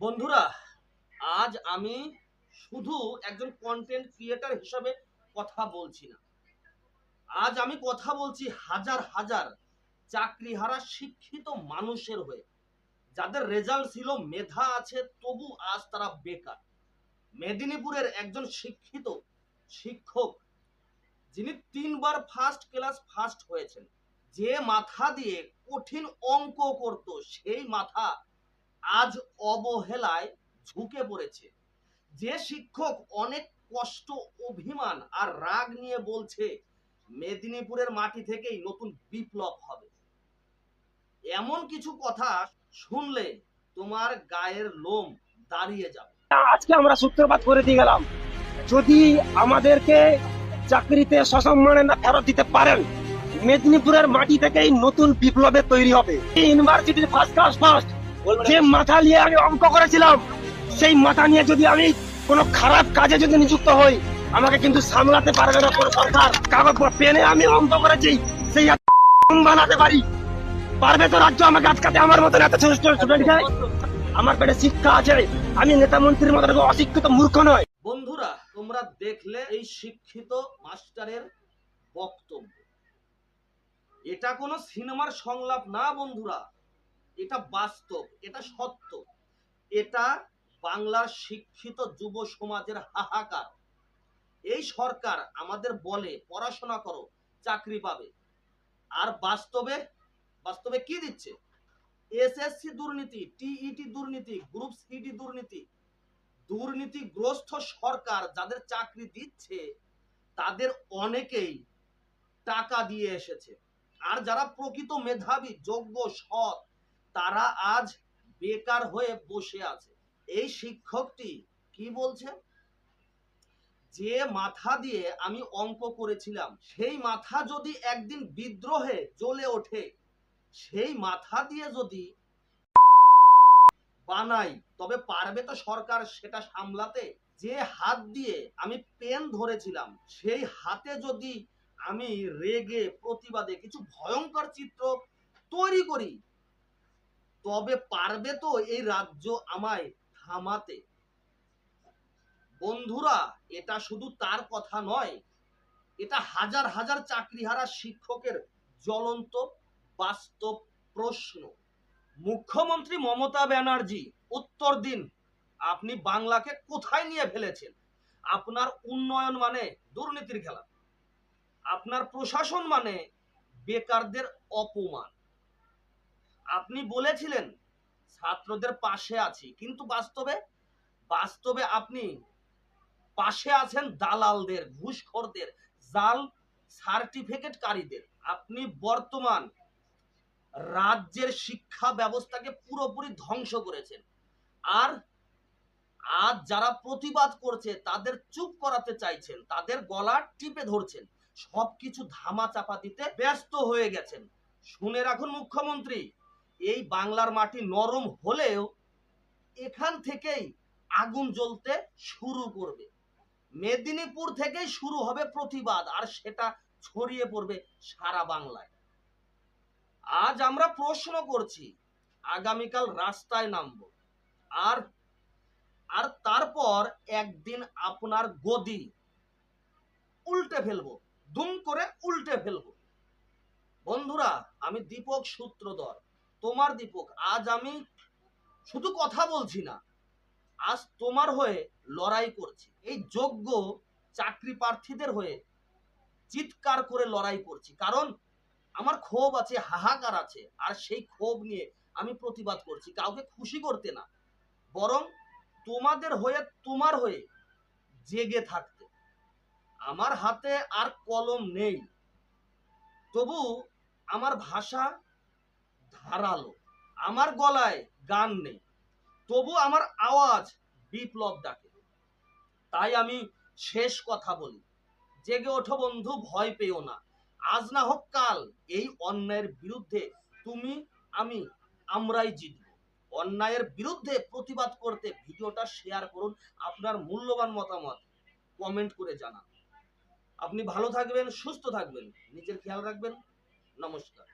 বন্ধুরা, আজ আমি শুধু একজন কন্টেন্ট ক্রিয়েটর হিসাবে কথা বলছি না। আজ আমি কথা বলছি হাজার হাজার চাকরিহারা শিক্ষিত মানুষের হয়ে। যাদের রেজাল্ট ছিল মেধা আছে, তবু আজ তারা বেকার। মেদিনীপুরের একজন শিক্ষিত শিক্ষক, যিনি তিনবার ফার্স্ট ক্লাস ফার্স্ট হয়েছেন। যে মাথা দিয়ে কঠিন অঙ্ক করত, সেই মাথা আজ অবহেলায় ঝুঁকে পড়েছে। যে শিক্ষক অনেক কষ্ট, অভিমান আর রাগ নিয়ে বলছে, মেদিনীপুরের মাটি থেকেই নতুন বিপ্লব হবে। এমন কিছু কথা শুনলে তোমার গায়ের লোম দাঁড়িয়ে যাবে। আজকে আমরা সূত্রপাত করে দিয়ে গেলাম। যদি আমাদেরকে চাকরিতে সসম্মানে না ফেরত দিতে পারেন, মেদিনীপুরের মাটি থেকেই নতুন বিপ্লবের তৈরি হবে। ইউনিভার্সিটির ফার্স্ট ক্লাস ফার্স্ট যে মাথা নিয়ে আমি অঙ্ক করেছিলাম সেই মাথা নিয়ে যদি আমি কোনো খারাপ কাজে যদি নিযুক্ত হই আমাকে কিন্তু সামলাতে পারবে না কোনো সরকার। কাগজ পেনে আমি অঙ্ক করেছি সেই বানাতে পারি। পারবে তো রাজ্য আমাকে আটকাতে আমার মতন এত ছোট ছোট স্টুডেন্টকে আমার পেটে শিক্ষা আছে আমি নেতা মন্ত্রীর মতো অশিক্ষিত মূর্খ নয় বন্ধুরা তোমরা দেখলে এই শিক্ষিত মাস্টারের বক্তব্য। এটা কোনো সিনেমার সংলাপ না বন্ধুরা। এটা বাস্তব, এটা সত্য। এটা বাংলার শিক্ষিত যুব সমাজের হাহাকার। এই সরকার আমাদের বলে, পড়াশোনা করো, চাকরি পাবে। আর বাস্তবে বাস্তবে কি দিচ্ছে? এসএসসি দুর্নীতি, টিইটি দুর্নীতি, গ্রুপ সিডি দুর্নীতি, দুর্নীতিগ্রস্ত সরকার যাদের চাকরি দিচ্ছে, তাদের অনেকেই টাকা দিয়ে এসেছে। আর যারা প্রকৃত মেধাবী, যোগ্য, সৎ তারা আজ বেকার হয়ে বসে আছে। এই শিক্ষকটি কি বলছে যে মাথা দিয়ে আমি অঙ্ক করেছিলাম, সেই মাথা যদি একদিন বিদ্রোহে জ্বলে ওঠে, সেই মাথা দিয়ে যদি বানাই, তবে পারবে তো সরকার সেটা সামলাতে? যে হাত দিয়ে আমি পেন ধরেছিলাম, সেই হাতে যদি আমি রেগে প্রতিবাদে কিছু ভয়ঙ্কর চিত্র তৈরি করি তবে পারবে তো এই রাজ্য আমায় থামাতে। বন্ধুরা, এটা শুধু তার কথা নয়, এটা হাজার হাজার চাকরিহারা শিক্ষকের জ্বলন্ত বাস্তব প্রশ্ন। মুখ্যমন্ত্রী মমতা ব্যানার্জি, উত্তর দিন, আপনি বাংলাকে কোথায় নিয়ে ফেলেছেন? আপনার উন্নয়ন মানে দুর্নীতির খেলা। আপনার প্রশাসন মানে বেকারদের অপমান। আপনি বলেছিলেন, ছাত্রদের পাশে আছি। কিন্তু বাস্তবে বাস্তবে আপনি পাশে আছেন দালালদের, ঘুষখোরদের, জাল সার্টিফিকেটকারীদের। আপনি বর্তমান রাজ্যের শিক্ষা ব্যবস্থাকে পুরোপুরি ধ্বংস করেছেন। আর আজ যারা প্রতিবাদ করছে, তাদের চুপ করাতে চাইছেন, তাদের গলা টিপে ধরছেন, সবকিছু ধামা চাপা দিতে ব্যস্ত হয়ে গেছেন। শুনে রাখুন মুখ্যমন্ত্রী। এই বাংলার মাটি নরম হলেও এখান থেকেই আগুন জ্বলতে শুরু করবে। মেদিনীপুর থেকেই শুরু হবে প্রতিবাদ, আর সেটা ছড়িয়ে পড়বে সারা বাংলায়। আজ আমরা প্রশ্ন করছি, আগামীকাল রাস্তায় নামবো। আর আর তারপর একদিন আপনার গদি উল্টে ফেলব, দুম করে উল্টে ফেলব। বন্ধুরা, আমি দীপক সূত্রধর। তোমার দীপক, আজ আমি শুধু কথা বলছি না, আজ তোমার হয়ে লড়াই করছি। এই যোগ্য চাকরি প্রার্থীদের হয়ে চিৎকার করে লড়াই করছি। কারণ আমার ক্ষোভ আছে, হাহাকার আছে, আর সেই ক্ষোভ নিয়ে আমি প্রতিবাদ করছি। কাউকে খুশি করতে না, বরং তোমাদের হয়ে, তোমার হয়ে জেগে থাকতে। আমার হাতে আর কলম নেই। তবু আমার ভাষা ধারালো। আমার গলায় গান নেই, তবু আমার আওয়াজ বিপ্লব ডাকে। তাই আমি শেষ কথা বলি, জেগে ওঠো বন্ধু, ভয় পেও না। আজ না হোক কাল এই অন্যায়ের বিরুদ্ধে তুমি, আমি, আমরাই জিতব। অন্যায়ের বিরুদ্ধে প্রতিবাদ করতে ভিডিওটা শেয়ার করুন, আপনার মূল্যবান মতামত কমেন্ট করে জানান। আপনি ভালো থাকবেন, সুস্থ থাকবেন, নিজের খেয়াল রাখবেন। নমস্কার।